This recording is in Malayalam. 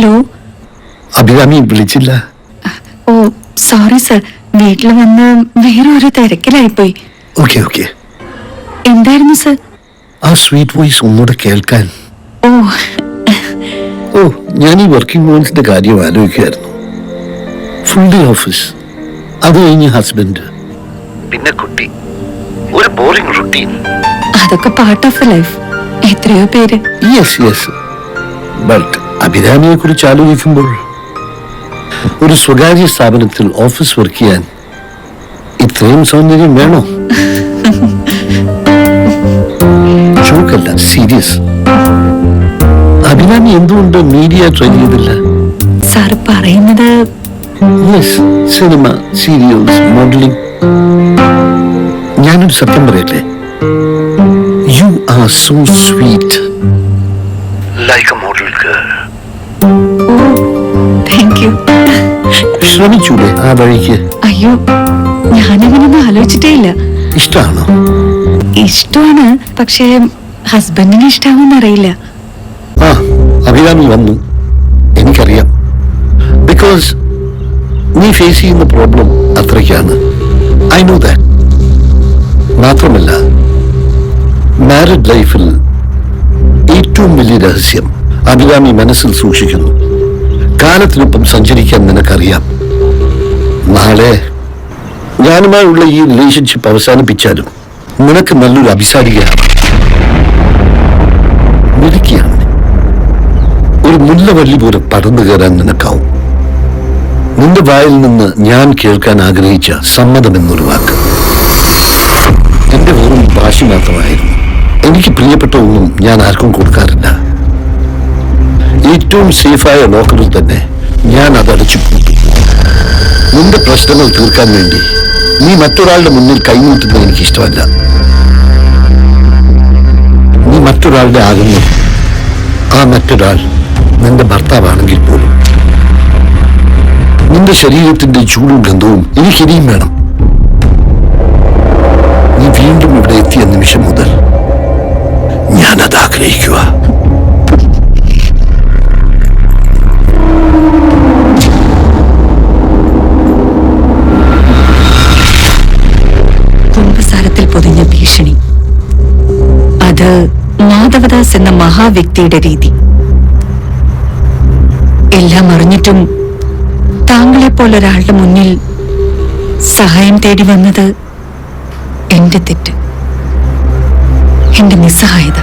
ഹലോ. അഭിരാമി വിളിച്ചില്ല. ഓ സോറി സർ വീട്ടിൽ വന്ന് വേറെ ഒരു തിരക്കിലായിപ്പോയി. ഓക്കെ ഓക്കെ എന്തായിരുന്നു സർ ആ സ്വീറ്റ് വോയിസ് ഒന്നുകൂടെ കേൾക്കാൻ. ഓ. ഓ ഞാൻ ഈ വർക്കിംഗ് വുമൻസിന്റെ കാര്യം ആലോചിക്കുകയായിരുന്നു. ഫുൾ ഡേ ഓഫീസ് അത് കഴിഞ്ഞ് ഹസ്ബൻഡ് പിന്നെ കുട്ടി. ഒരു ബോറിംഗ് റുട്ടീൻ അതൊക്കെ പാർട്ട് ഓഫ് ലൈഫ് എത്രയോ പേര്. യെസ് യെസ് ബട്ട് അഭിരാമിയെ കുറിച്ച് ആലോചിക്കുമ്പോൾ ഒരു സ്വകാര്യ സ്ഥാപനത്തിൽ ഓഫീസ് വർക്ക് ചെയ്യാൻ ഇത്രയും സൗന്ദര്യം വേണോ? ജോക്കല്ല സീരിയസ്. അഭിരാമി എന്തുകൊണ്ട് മീഡിയ ട്രൈ ചെയ്തില്ല? സാർ പറയുന്നത് യെസ് സിനിമ സീരിയൽസ് മോഡലിംഗ് ഞാനൊരു സത്യം പറയട്ടെ? You are so sweet like a ശ്രമിച്ചൂടെ? ആ വഴിക്ക്. അയ്യോ ഞാനങ്ങനൊന്നും ആലോചിച്ചിട്ടേ ഇല്ല ഇഷ്ടമാണോ ഇഷ്ടമാണ് പക്ഷേ ഹസ്ബൻഡിന് ഇഷ്ടാവൂന്ന് അറിയില്ല. ആ അഭിരാമി വന്നു. എനിക്കറിയാം. ബിക്കോസ് നീ ഫേസ് ചെയ്യുന്ന പ്രോബ്ലം അത്രയ്ക്കാണ്. ഐ നോ ദാറ്റ് മാത്രമല്ല മാരിഡ് ലൈഫിൽ ഏറ്റവും വലിയ രഹസ്യം അഭിരാമി മനസ്സിൽ സൂക്ഷിക്കുന്നു. കാലത്തിനൊപ്പം സഞ്ചരിക്കാൻ നിനക്കറിയാം. നാളെ ഞാനുമായുള്ള ഈ റിലേഷൻഷിപ്പ് അവസാനിപ്പിച്ചാലും നിനക്ക് നല്ലൊരു അഭിസാരികയാണ് മിടുക്കിയാണ്. ഒരു മുല്ലവള്ളി പോലെ പടർന്നു കയറാൻ നിനക്കാവും. നിന്റെ വായിൽ നിന്ന് ഞാൻ കേൾക്കാൻ ആഗ്രഹിച്ച സമ്മതം എന്നൊരു വാക്ക്. എന്റെ വെറും വാശി മാത്രമായിരുന്നു. എനിക്ക് പ്രിയപ്പെട്ട ഒന്നും ഞാൻ ആർക്കും കൊടുക്കാറില്ല. ഏറ്റവും സേഫായ ലോക്കറിൽ തന്നെ ഞാൻ അത് അടച്ചു നിന്റെ പ്രശ്നങ്ങൾ തീർക്കാൻ വേണ്ടി നീ മറ്റൊരാളുടെ മുന്നിൽ കൈനീട്ടുന്നത് എനിക്ക് ഇഷ്ടമല്ല നീ മറ്റൊരാളുടെ ആകുന്നു. ആ മറ്റൊരാൾ നിന്റെ ഭർത്താവാണെങ്കിൽ പോലും. നിന്റെ ശരീരത്തിന്റെ ചൂടും ഗന്ധവും എനിക്കിനിയും വേണം. പൊതിഞ്ഞ ഭീഷണി. അത് മാധവദാസ് എന്ന മഹാവ്യക്തിയുടെ രീതി. എല്ലാം അറിഞ്ഞിട്ടും താങ്കളെപ്പോലൊരാളുടെ മുന്നിൽ സഹായം തേടി വന്നത് എന്റെ തെറ്റ് എന്റെ നിസ്സഹായത.